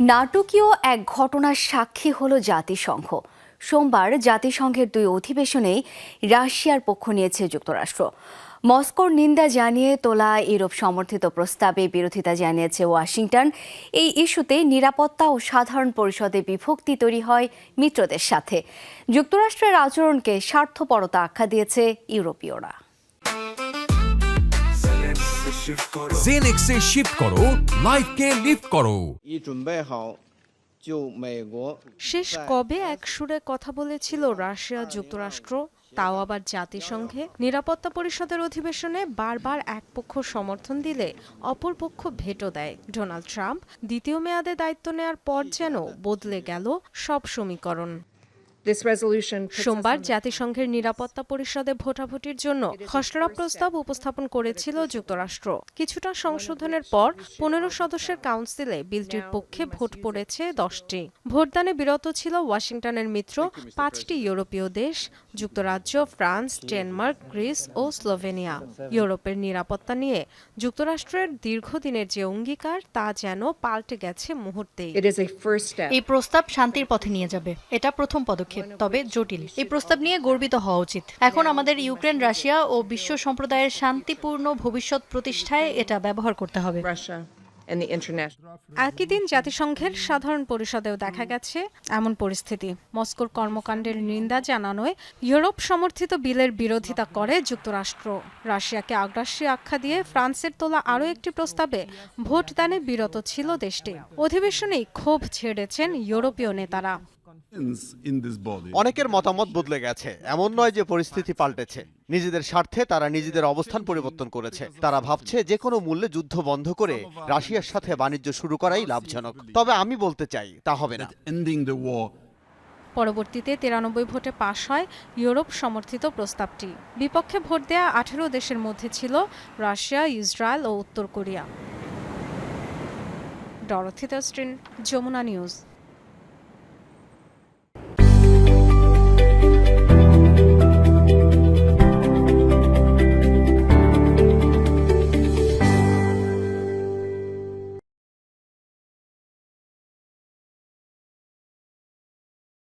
নাটকীয় এক ঘটনার সাক্ষী হলো জাতিসংঘ। সোমবার জাতিসংঘের দুই অধিবেশনেই রাশিয়ার পক্ষ নিয়েছে যুক্তরাষ্ট্র। মস্কোর নিন্দা জানিয়ে তোলা ইউরোপ সমর্থিত প্রস্তাবে বিরোধিতা জানিয়েছে ওয়াশিংটন। এই ইস্যুতে নিরাপত্তা ও সাধারণ পরিষদে বিভক্তি তৈরি হয় মিত্রদের সাথে। যুক্তরাষ্ট্রের আচরণকে স্বার্থপরতা আখ্যা দিয়েছে ইউরোপীয়রা। শিফট করো লাইফকে লিফট করো শেষ কবে এক সুরে কথা বলেছিল রাশিয়া যুক্তরাষ্ট্র তাও আবার জাতিসংঘে? নিরাপত্তা পরিষদের অধিবেশনে বারবার এক পক্ষ সমর্থন দিলে অপর পক্ষ ভেটো দেয়। ডোনাল্ড ট্রাম্প দ্বিতীয় মেয়াদে দায়িত্ব নেয়ার পর যেন বদলে গেল সব সমীকরণ। সোমবার জাতিসংঘের নিরাপত্তা পরিষদে ভোটাভুটির জন্য খসড়া প্রস্তাব উপস্থাপন করেছিল যুক্তরাষ্ট্র। কিছুটা সংশোধনের পর পনেরো সদস্যের কাউন্সিলে বিলটির পক্ষে ভোট পড়েছে দশটি। ভোটদানে বিরত ছিল ওয়াশিংটনের মিত্র পাঁচটি ইউরোপীয় দেশ যুক্তরাজ্য ফ্রান্স ডেনমার্ক গ্রিস ও স্লোভেনিয়া। ইউরোপের নিরাপত্তা নিয়ে যুক্তরাষ্ট্রের দীর্ঘদিনের যে অঙ্গীকার তা যেন পাল্টে গেছে step. এই প্রস্তাব শান্তির পথে নিয়ে যাবে। এটা প্রথম পদক্ষেপ। তবে জটিল। এই প্রস্তাব নিয়ে গর্বিত হওয়া উচিত। এখন আমাদের ইউক্রেন রাশিয়া ও বিশ্ব সম্প্রদায়ের শান্তিপূর্ণ ভবিষ্যৎ প্রতিষ্ঠায় এটা ব্যবহার করতে হবে। একই দিন জাতিসংঘের সাধারণ পরিষদেও দেখা গেছে এমন পরিস্থিতি। মস্কোর কর্মকাণ্ডের নিন্দা জানানোয় ইউরোপ সমর্থিত বিলের বিরোধিতা করে যুক্তরাষ্ট্র। রাশিয়াকে আগ্রাসী আখ্যা দিয়ে ফ্রান্সের তোলা আরও একটি প্রস্তাবে ভোটদানে বিরত ছিল দেশটি। অধিবেশনেই ক্ষোভ ছেড়েছেন ইউরোপীয় নেতারা. অনেকের মতামত বদলে গেছে। এমন নয় যে পরিস্থিতি পাল্টেছে। নিজেদের স্বার্থে তারা নিজেদের অবস্থান পরিবর্তন করেছে। তারা ভাবছে যে কোনো মূল্যে যুদ্ধ বন্ধ করে রাশিয়ার সাথে বাণিজ্য শুরু করাই লাভজনক। তবে আমি বলতে চাই তা হবে না। পরবর্তীতে তিরানব্বই ভোটে পাশ হয় ইউরোপ সমর্থিত প্রস্তাবটি। বিপক্ষে ভোট দেয়া আঠেরো দেশের মধ্যে ছিল রাশিয়া ইসরায়েল ও উত্তর কোরিয়া। ডরথি দস্ট্রিন যমুনা নিউজ।